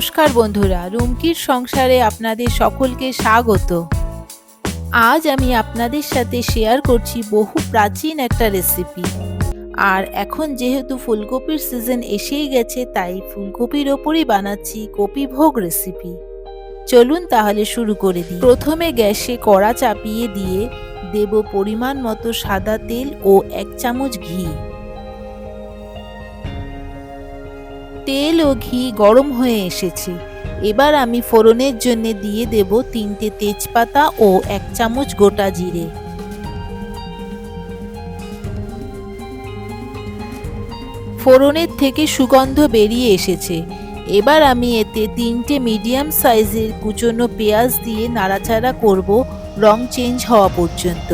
নমস্কার বন্ধুরা, রুমকির সংসারে আপনাদের সকলকে স্বাগত। আজ আমি আপনাদের সাথে শেয়ার করছি বহু প্রাচীন একটা রেসিপি আর এখন যেহেতু ফুলকপির সিজন এসেই গেছে, তাই ফুলকপির ওপরই বানাচ্ছি কপি ভোগ রেসিপি চলুন তাহলে শুরু করে দিই। প্রথমে গ্যাসে কড়া চাপিয়ে দিয়ে দেব পরিমাণ মতো সাদা তেল ও এক চামচ ঘি। তেল ও ঘি গরম হয়ে এসেছে। এবার আমি ফোড়নের জন্য দিয়ে দেব তিনটে তেজপাতা ও এক চামচ গোটা জিরে। ফোড়নের থেকে সুগন্ধ বেরিয়ে এসেছে। এবার আমি এতে তিনটে মিডিয়াম সাইজের কুচনো পেঁয়াজ দিয়ে নাড়াচাড়া করব। রং চেঞ্জ হওয়া পর্যন্ত।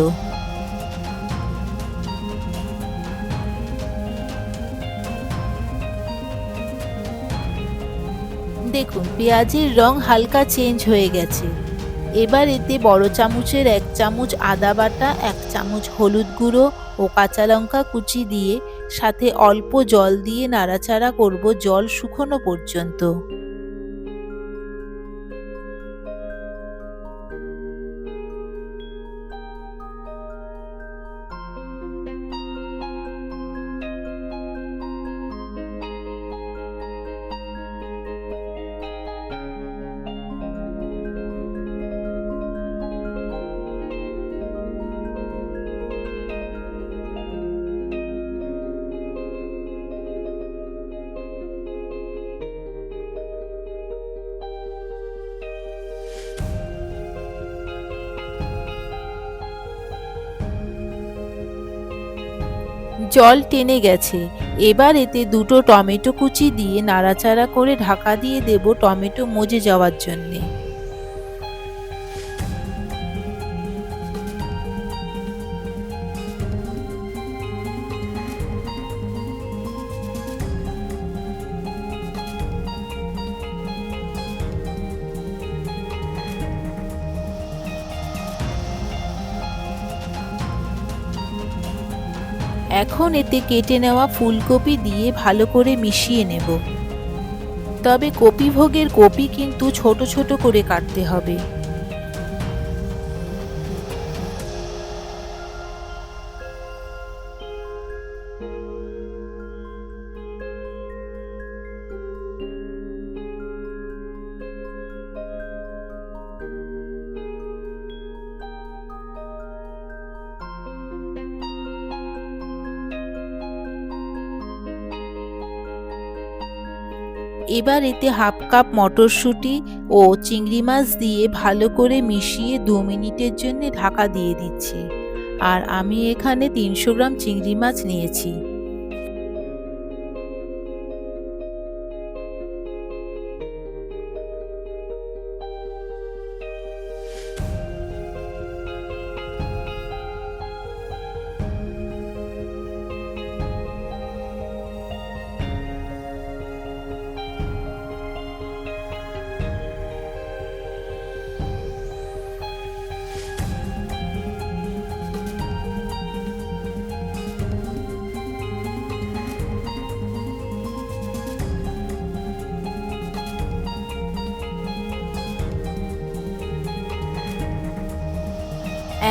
দেখুন, পেঁয়াজের রং হালকা চেঞ্জ হয়ে গেছে। এবার এতে বড় চামচের এক চামচ আদা বাটা, এক চামচ হলুদ গুঁড়ো ও কাঁচা লঙ্কা কুচি দিয়ে সাথে অল্প জল দিয়ে নাড়াচাড়া করব জল শুকনো পর্যন্ত। জল টেনে গেছে। এবার এতে দুটো টমেটো কুচি দিয়ে নাড়াচাড়া করে ঢাকা দিয়ে দেব টমেটো মজে যাওয়ার জন্যে। এখন এতে কেটে নেওয়া ফুলকপি দিয়ে ভালো করে মিশিয়ে নেব। তবে কপিভোগের কপি কিন্তু ছোট ছোট করে কাটতে হবে। এবার এতে হাফ কাপ মটরশুঁটি ও চিংড়ি মাছ দিয়ে ভালো করে মিশিয়ে দু মিনিটের জন্য ঢাকা দিয়ে দিচ্ছি। আর আমি এখানে তিনশো গ্রাম চিংড়ি মাছ নিয়েছি।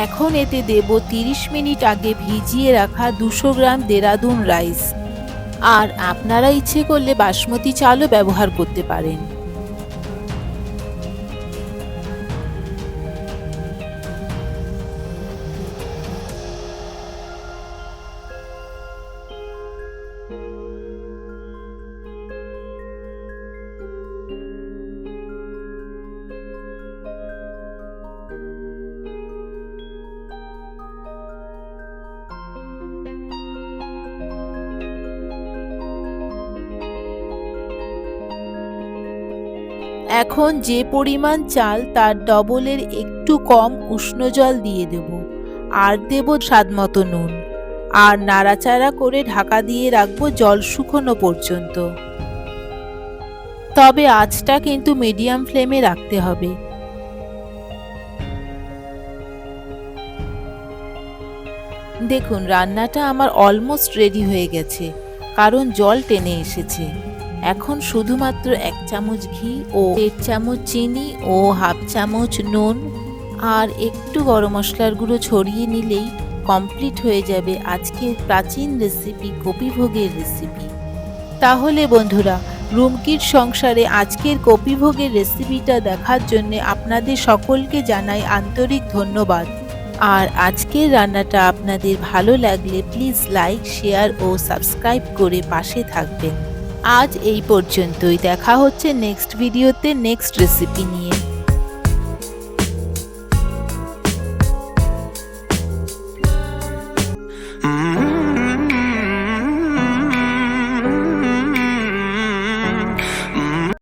এখন এতে দেব 30 মিনিট আগে ভিজিয়ে রাখা দুশো গ্রাম দেরাদুন রাইস। আর আপনারা ইচ্ছে করলে বাসমতি চালও ব্যবহার করতে পারেন। এখন যে পরিমাণ চাল তার ডবলের একটু কম উষ্ণ জল দিয়ে দেব। আর দেব স্বাদ মতো নুন। আর নাড়াচাড়া করে ঢাকা দিয়ে রাখব জল শুকনো পর্যন্ত। তবে আঁচটা কিন্তু মিডিয়াম ফ্লেমে রাখতে হবে। দেখুন, রান্নাটা আমার অলমোস্ট রেডি হয়ে গেছে, কারণ জল টেনে এসেছে। এখন শুধুমাত্র এক চামচ ঘি ও দেড় চামচ চিনি ও হাফ চামচ নুন আর একটু গরম মশলার গুঁড়ো ছড়িয়ে নিলেই কমপ্লিট হয়ে যাবে আজকের প্রাচীন রেসিপি, কপিভোগের রেসিপি। তাহলে বন্ধুরা, রুমকির সংসারে আজকের কপিভোগের রেসিপিটা দেখার জন্য আপনাদের সকলকে জানাই আন্তরিক ধন্যবাদ। আর আজকের রান্নাটা আপনাদের ভালো লাগলে প্লিজ লাইক, শেয়ার ও সাবস্ক্রাইব করে পাশে থাকবেন। আজ এই পর্যন্তই। দেখা হচ্ছে নেক্সট ভিডিওতে নেক্সট রেসিপি নিয়ে।